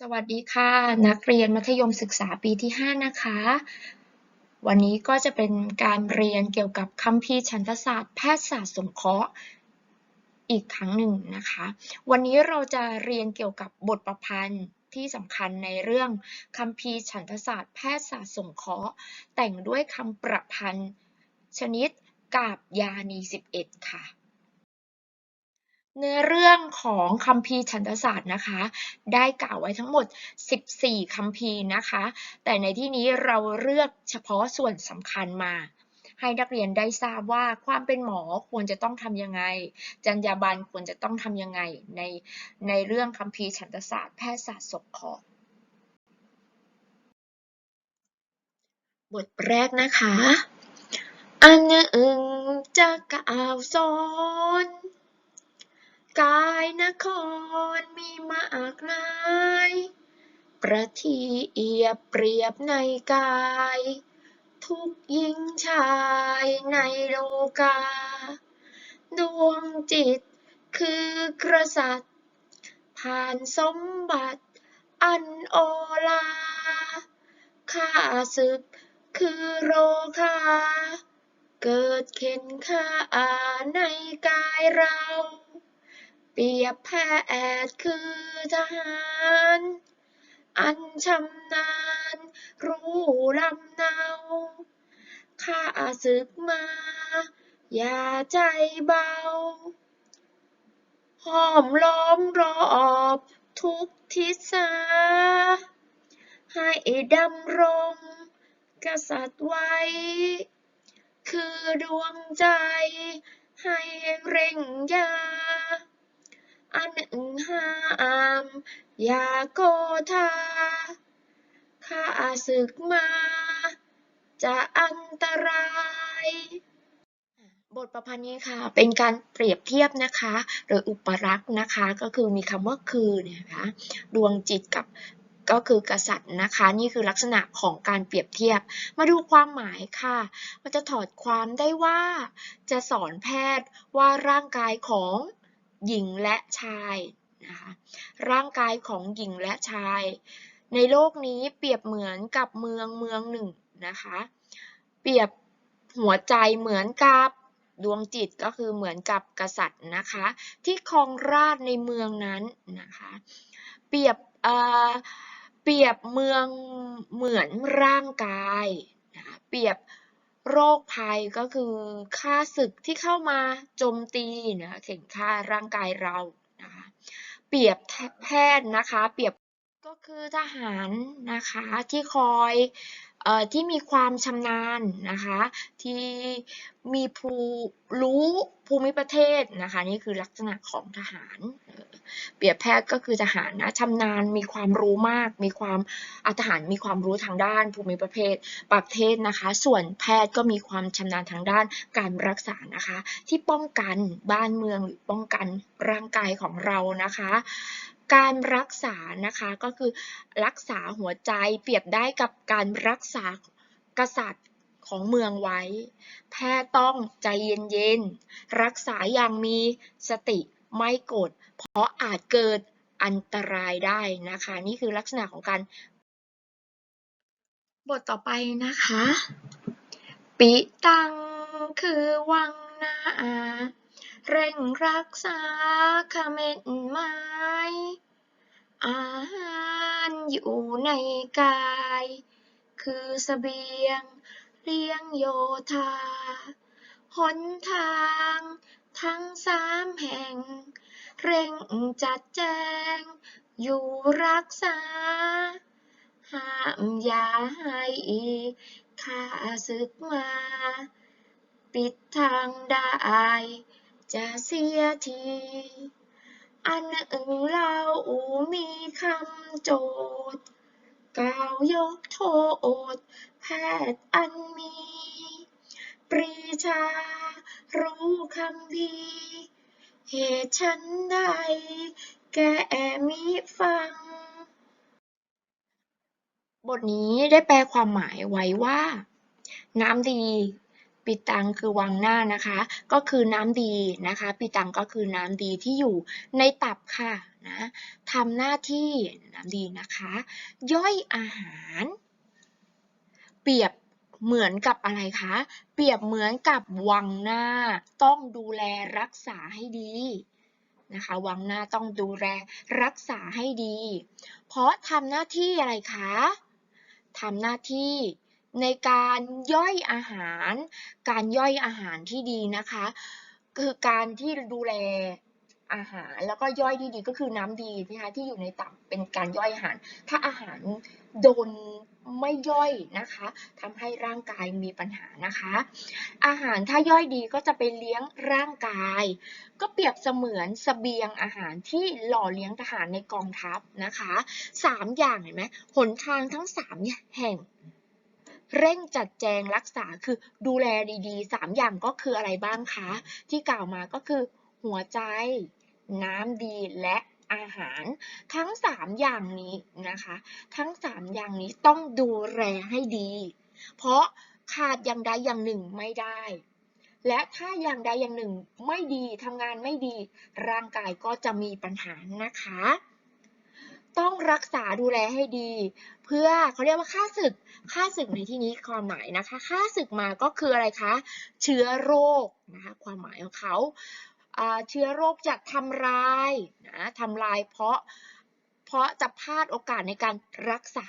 สวัสดีค่ะ นักเรียนมัธยมศึกษาปีที่ 5 นะคะ วันนี้ก็จะเป็นการเรียนเกี่ยวกับคัมภีร์ฉันทศาสตร์แพทยศาสตร์สงเคราะห์อีกครั้งหนึ่งนะคะ วันนี้เราจะเรียนเกี่ยวกับบทประพันธ์ที่สำคัญในเรื่องคัมภีร์ฉันทศาสตร์แพทยศาสตร์สงเคราะห์แต่งด้วยคำประพันธ์ ชนิดกาบยานี 11 ค่ะ เนื้อเรื่องของคัมภีร์ฉันทศาสตร์นะคะ ได้กล่าวไว้ทั้งหมด 14 คัมภีร์นะคะ แต่ในที่นี้เราเลือกเฉพาะส่วนสำคัญมา ให้นักเรียนได้ทราบว่าความเป็นหมอควรจะต้องทำยังไง จรรยาบรรณควรจะต้องทำยังไงในในเรื่องคัมภีร์ฉันทศาสตร์แพทยศาสตร์สงเคราะห์บทแรกนะคะ อันหนึ่งจะกล่าวสอน กายนครมีมากมาย ประทีเอียบเปรียบในกาย ทุกหญิงชายในโลกา ดวงจิตคือกษัตผ่านสมบัติอันโอลา ข้าศึกคือโรคา เกิดเข็นฆ่าในกายเรา เปรียบแพทย์คือทหาร อันชำนาญรู้ลำเนาข้าศึกมา อย่าใจเบา ห้อมล้อมรอบทุกทิศา ให้ดำรงกษัตริย์ไว้ คือดวงใจให้เร่งยา อันหนึ่งห้ามอย่าโกธาข้าศึกมา จะอันตรายบทประพันธ์นี้ค่ะ เป็นการเปรียบเทียบนะคะหรืออุปรักษ์นะคะ ก็คือมีคำว่าคือเนี่ยนะคะดวงจิตกับก็คือกษัตริย์นะคะ นี่คือลักษณะของการเปรียบเทียบ มาดูความหมายค่ะ มันจะถอดความได้ว่า จะสอนแพทย์ว่าร่างกายของ หญิงและชายนะคะร่างกายของหญิงและชาย ในโลกนี้เปรียบเหมือนกับเมืองเมืองหนึ่งนะคะเปรียบหัวใจเหมือนกับดวงจิตก็คือเหมือนกับกษัตริย์นะคะ ที่ครองราชในเมืองนั้นนะคะเปรียบเปรียบเมืองเหมือนร่างกายนะะเปรียบ โรคภัยก็คือค่าศึกที่เข้ามาโจมตีนะเข่งฆ่าร่างกายเรานะคะเปรียบแพทย์นะคะ เปรียบก็คือทหารนะคะที่คอย ที่มีความชำนาญนะคะ ที่มีภูรู้ภูมิประเทศนะคะ นี่คือลักษณะของทหารเปรียบแพทย์ก็คือทหารนะชำนาญมีความรู้มาก มีความอาทหารมีความรู้ทางด้านภูมิประเภทประเทศนะคะ ส่วนแพทย์ก็มีความชำนาญทางด้านการรักษานะคะ ที่ป้องกันบ้านเมืองหรือป้องกันร่างกายของเรานะคะ การรักษานะคะก็คือรักษาหัวใจเปรียบได้กับการรักษากษัตริย์ของเมืองไว้ แพทย์ต้องใจเย็นๆ รักษาอย่างมีสติไม่โกรธเพราะอาจเกิดอันตรายได้นะคะ นี่คือลักษณะของการ บทต่อไปนะคะ ปิตังคือวังนา เร่งรักษาขเม็ดไม้ อาหารอยู่ในกาย คือสเสบียงเลี้ยงโยธา หนทางทั้งสามแห่ง เร่งจัดแจง อยู่รักษา ห้ามอย่าให้ข้าศึกมา ปิดทางได้ จะเสียที อันหนึ่งเรามีคำโจทย์ กล่าวยกโทษ แพทย์อันมี ปรีชา รู้คำพีเหตุฉันใด แกมิฟัง บทนี้ได้แปลความหมายไว้ว่า น้ำดี ปิตังคือวังหน้านะคะ ก็คือน้ำดีนะคะ ปิตังก็คือน้ำดีที่อยู่ในตับค่ะนะทำหน้าที่นะำดีนะคะ ย่อยอาหาร เปรียบเหมือนกับอะไรคะ เปรียบเหมือนกับวังหน้า ต้องดูแลรักษาให้ดีนะคะวังหน้าต้องดูแลรักษาให้ดี เพราะทำหน้าที่อะไรคะทำหน้าที่ ในการย่อยอาหาร การย่อยอาหารที่ดีนะคะ คือการที่ดูแลอาหารแล้วก็ย่อยที่ดีก็คือน้ำดีนะคะที่อยู่ในตับเป็นการย่อยอาหาร ถ้าอาหารโดนไม่ย่อยนะคะทำให้ร่างกายมีปัญหานะคะ อาหารถ้าย่อยดีก็จะไปเลี้ยงร่างกาย ก็เปรียบเสมือนเสบียงอาหารที่หล่อเลี้ยงทหารในกองทัพนะคะสามอย่างเห็นไหมหนทางทั้งสามแห่ง เร่งจัดแจงรักษาคือดูแลดีๆ 3 อย่างก็คืออะไรบ้างคะ ที่กล่าวมาก็คือ หัวใจ น้ำดีและอาหาร ทั้ง 3 อย่างนี้นะคะ ทั้ง 3 อย่างนี้ต้องดูแลให้ดี เพราะขาดอย่างใดอย่างหนึ่งไม่ได้ และถ้าอย่างใดอย่างหนึ่งไม่ดีทำงานไม่ดี ร่างกายก็จะมีปัญหานะคะ ต้องรักษาดูแลให้ดี เพื่อเขาเรียกว่าค่าศึกค่าศึกในที่นี้ความหมายนะคะค่าศึกมาก็คืออะไรคะ เชื้อโรคนะคะความหมายของเขาเชื้อโรคจะทำลายนะทำลายเพราะเพราะจะพลาดโอกาสในการรักษา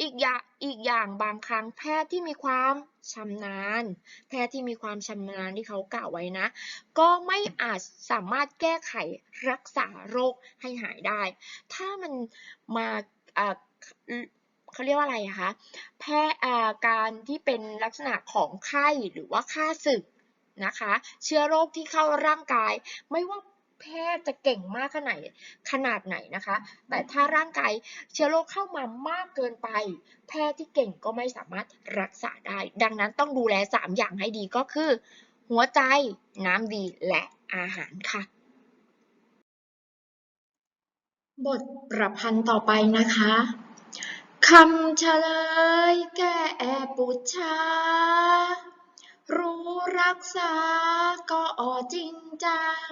อีกอย่างอีกอย่างบางครั้งแพทย์ที่มีความ ชำนาญ แพทย์ที่มีความชำนาญที่เขากล่าวไว้นะ ก็ไม่อาจสามารถแก้ไขรักษาโรคให้หายได้ ถ้ามันมาเขาเรียกว่าอะไรคะแพทย์การที่เป็นลักษณะของไข้หรือว่าค่าศึกนะคะ เชื้อโรคที่เข้าร่างกายไม่ว่า แพทย์จะเก่งมากขนาดไหนขนาดไหนนะคะ แต่ถ้าร่างกายเชื้อโรคเข้ามามากเกินไป แพทย์ที่เก่งก็ไม่สามารถรักษาได้ ดังนั้นต้องดูแล 3 อย่างให้ดีก็คือ หัวใจน้ำดีและอาหารค่ะ บทประพันธ์ต่อไปนะคะคำเฉลยแก้ปุชารู้รักษาก็จริงจัง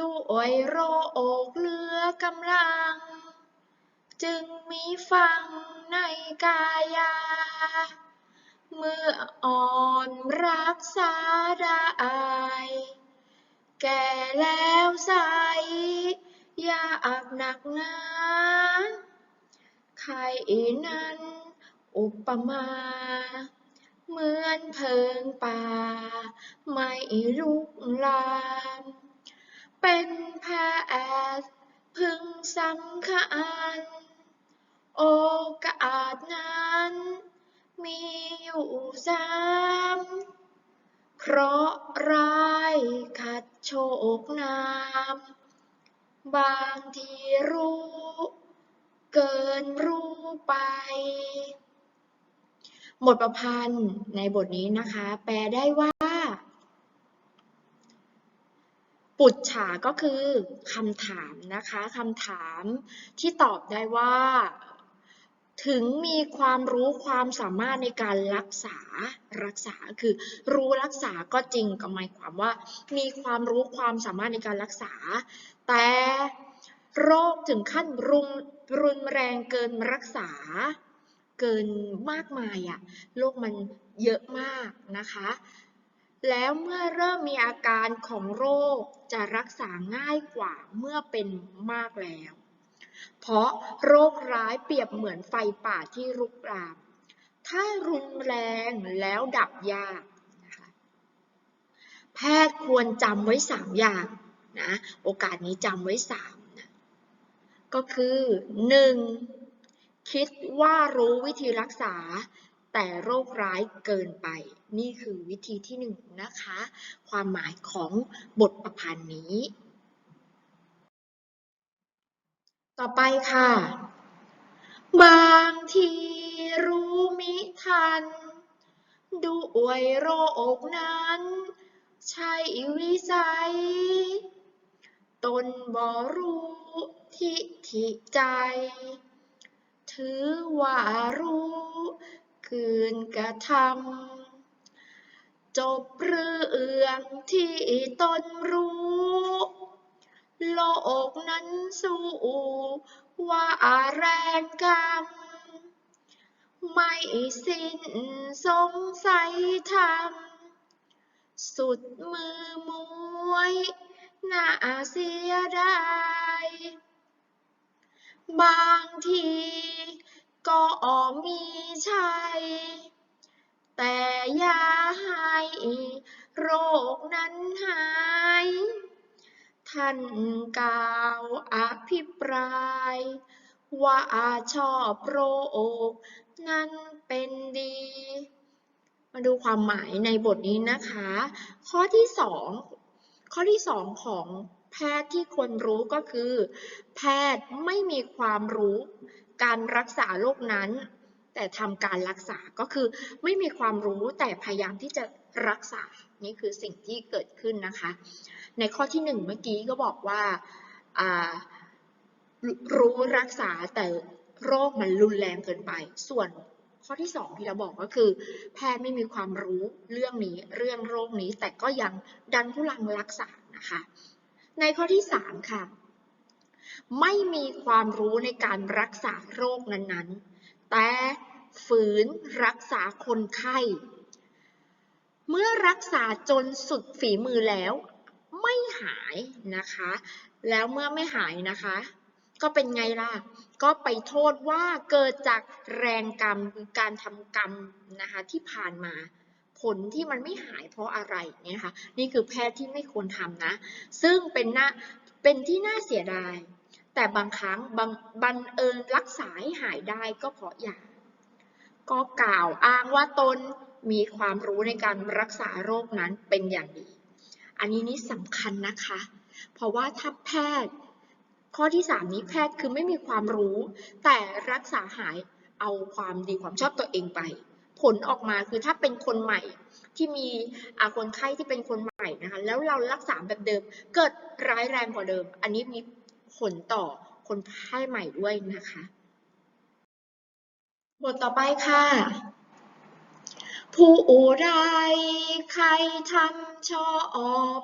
ด้วยโรคเหลือกำลัง จึงมีฟังในกายา เมื่ออ่อนรักษาได้แก่แล้วใสยากหนักหนาใครนั้นอุปมา เหมือนเพิงป่า ไม่ลุกลาม เป็นแพทย์พึงสำคัญ โอกาสนั้น มีอยู่ซ้ำเพราะร้ายขัดโชคนามบางทีรู้ เกินรู้ไป บทประพันธ์ในบทนี้นะคะ แปลได้ว่า ปุจฉาก็คือคำถามนะคะคำถามที่ตอบได้ว่า ถึงมีความรู้ความสามารถในการรักษารักษาคือรู้รักษาก็จริงก็หมายความว่า มีความรู้ความสามารถในการรักษา แต่โรคถึงขั้นรุนรุนแรงเกินรักษา เกินมากมายอะโรคมันเยอะมากนะคะ แล้วเมื่อเริ่มมีอาการของโรคจะรักษาง่ายกว่าเมื่อเป็นมากแล้ว เพราะโรคร้ายเปรียบเหมือนไฟป่าที่รุกราม ถ้ารุนแรงแล้วดับยากนะคะแพทย์ควรจำไว้ 3 อย่างนะโอกาสนี้จำไว้3นะก็คือ 1. คิดว่ารู้วิธีรักษา แต่โรคร้ายเกินไป นี่คือวิธีที่หนึ่งนะคะ ความหมายของบทประพันธ์นี้ ต่อไปค่ะ บางทีรู้มิทัน ดูอวยโรคนั้น ใช่วิสัย ตนบ่รู้ทิฐิใจ ถือว่ารู้ คืนกระทำจบเรื่องที่ตนรู้ โลกนั้นสู้ว่าแรงกรรม ไม่สิ้นสงสัยธรรม สุดมือมวยน่าเสียดาย บางที ก็มีชัย แต่อย่าให้โรคนั้นหาย ท่านกล่าวอภิปราย ว่าชอบโรคนั้นเป็นดี มาดูความหมายในบทนี้นะคะ ข้อที่สองข้อที่สองของแพทย์ที่ควรรู้ก็คือ แพทย์ไม่มีความรู้ การรักษาโรคนั้น แต่ทำการรักษาก็คือไม่มีความรู้แต่พยายามที่จะรักษา นี่คือสิ่งที่เกิดขึ้นนะคะ ในข้อที่หนึ่งเมื่อกี้ก็บอกว่าารู้รักษาแต่โรคมันรุนแรงเกินไป ส่วนข้อที่สองที่เราบอกก็คือ แพทย์ไม่มีความรู้เรื่องนี้เรื่องโรคนี้ แต่ก็ยังดันทุลังรักษานะคะ ในข้อที่สามค่ะ ไม่มีความรู้ในการรักษาโรคนั้นๆ แต่ฝืนรักษาคนไข้ เมื่อรักษาจนสุดฝีมือแล้ว ไม่หายนะคะ แล้วเมื่อไม่หายนะคะ ก็เป็นไงล่ะ ก็ไปโทษว่าเกิดจากแรงกรรมคือการทำกรรมนะคะที่ผ่านมาผลที่มันไม่หายเพราะอะไรเนี่ยค่ะนี่คือแพทย์ที่ไม่ควรทำนะ ซึ่งเป็นหน้าเป็นที่น่าเสียดาย แต่บางครั้งบางบังเอิญรักษาให้หายได้ก็เพราะยาก็กล่าวอ้างว่าตนมีความรู้ในการรักษาโรคนั้นเป็นอย่างดี อันนี้นี่สำคัญนะคะ เพราะว่าถ้าแพทย์ ข้อที่ 3 นี้แพทย์คือไม่มีความรู้ แต่รักษาหายเอาความดีความชอบตัวเองไป ผลออกมาคือถ้าเป็นคนใหม่ที่มีอาคนไข้ที่เป็นคนใหม่นะคะ แล้วเรารักษาแบบเดิม เกิดร้ายแรงกว่าเดิม อันนี้มี ผลต่อคนไข้ใหม่ด้วยนะคะ บทต่อไปค่ะ ผู้ใดใครทำชอบ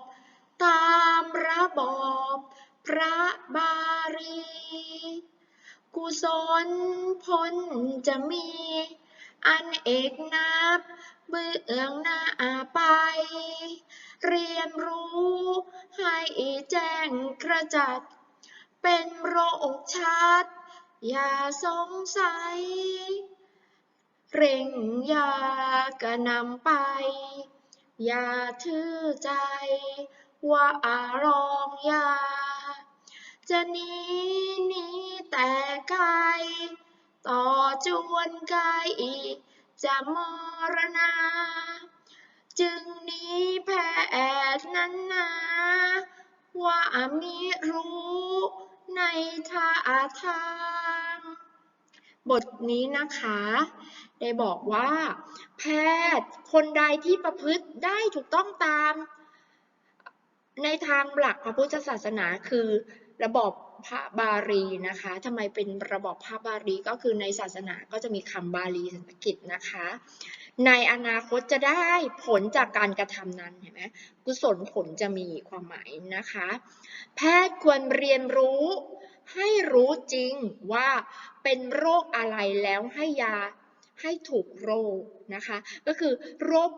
ตามระบอบพระบารี กุศลผลจะมี อันเอกนับเบื้องหน้าไป เรียนรู้ให้แจ้งกระจัด เป็นโรคชัด อย่าสงสัย เร่งยากระนำไป อย่าถือใจ ว่าอารองยา จะหนีหนีแต่ไกลต่อจวนไกจะมรณา จึงนี้แพทย์นั้นนาว่ามิรู้ ในท่าทาง บทนี้นะคะ ได้บอกว่า แพทย์คนใดที่ประพฤติได้ถูกต้องตาม ในทางหลักพระพุทธศาสนาคือระบอบพระบาลีนะคะทำไมเป็นระบอบพระบาลีก็คือในศาสนาก็จะมีคำบาลีสันสกฤตนะคะ ในอนาคตจะได้ผลจากการกระทำนั้นเห็นไหมกุศลผลจะมีความหมายนะคะ แพทย์ควรเรียนรู้ให้รู้จริงว่าเป็นโรคอะไรแล้วให้ยาให้ถูกโรคนะคะ ก็คือโรค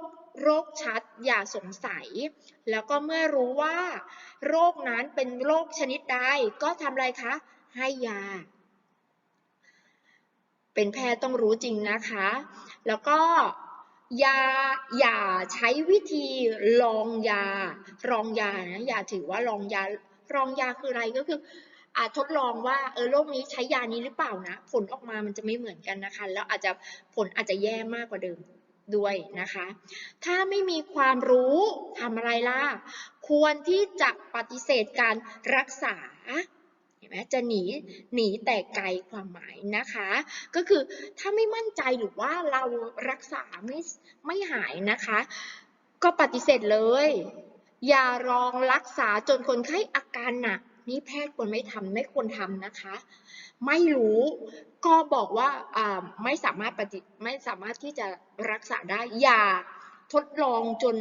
โรคชัดอย่าสงสัย แล้วก็เมื่อรู้ว่า โรคนั้นเป็นโรคชนิดใดก็ทำอะไรคะ ให้ยา เป็นแพทย์ต้องรู้จริงนะคะ แล้วก็ ยาอย่าใช้วิธีลองยารองยานะอย่าถือว่าลองยารองยาคืออะไรก็คืออาจทดลองว่าเออโรคนี้ใช้ยานี้หรือเปล่านะ ผลออกมามันจะไม่เหมือนกันนะคะ แล้วอาจจะผลอาจจะแย่มากกว่าเดิมด้วยนะคะ ถ้าไม่มีความรู้ทำอะไรล่ะ ควรที่จะปฏิเสธการรักษา ห็นไหมจะหนีหนีแต่ไกลความหมายนะคะ ก็คือถ้าไม่มั่นใจหรือว่าเรารักษาไม่ไม่หายนะคะ ก็ปฏิเสธเลย อย่ารองรักษาจนคนไข้อาการหนักนี่แพทย์ควรไม่ทำไม่ควรทำนะคะ ไม่รู้ก็บอกว่าอ่าไม่สามารถปฏิไม่สามารถที่จะรักษาได้อย่าทดลองจน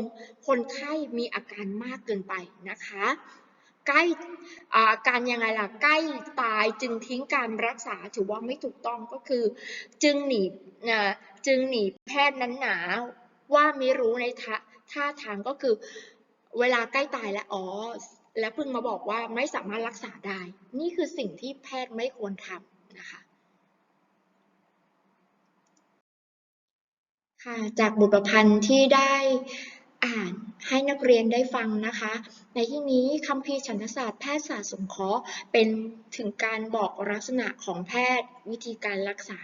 คนไข้มีอาการมากเกินไปนะคะ ใกล้การยังไงล่ะใกล้ตายจึงทิ้งการรักษาถือว่าไม่ถูกต้องก็คือ จึงหนีจึงหนีแพทย์นั้นหนาว่าไม่รู้ในท่าท่าทางก็คือ เวลาใกล้ตายแล้วอ๋อแล้วเพิ่งมาบอกว่าไม่สามารถรักษาได้ นี่คือสิ่งที่แพทย์ไม่ควรทำนะคะค่ะจากบทประพันธ์ที่ได้อ่าน ให้นักเรียนได้ฟังนะคะ ในที่นี้คัมภีฉันทศาสตร์แพทยศาสตร์สงเคราะห์เป็นถึงการบอกลักษณะของแพทย์ วิธีการรักษา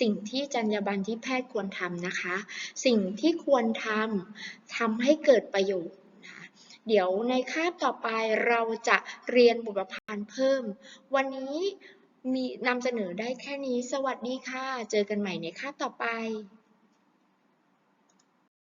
สิ่งที่จรรยาบรรณที่แพทย์ควรทำนะคะ สิ่งที่ควรทำทำให้เกิดประโยชน์เดี๋ยวในคาบต่อไปเราจะเรียนบทประพันธ์เพิ่ม วันนี้มีนำเสนอได้แค่นี้ สวัสดีค่ะ เจอกันใหม่ในคาบต่อไป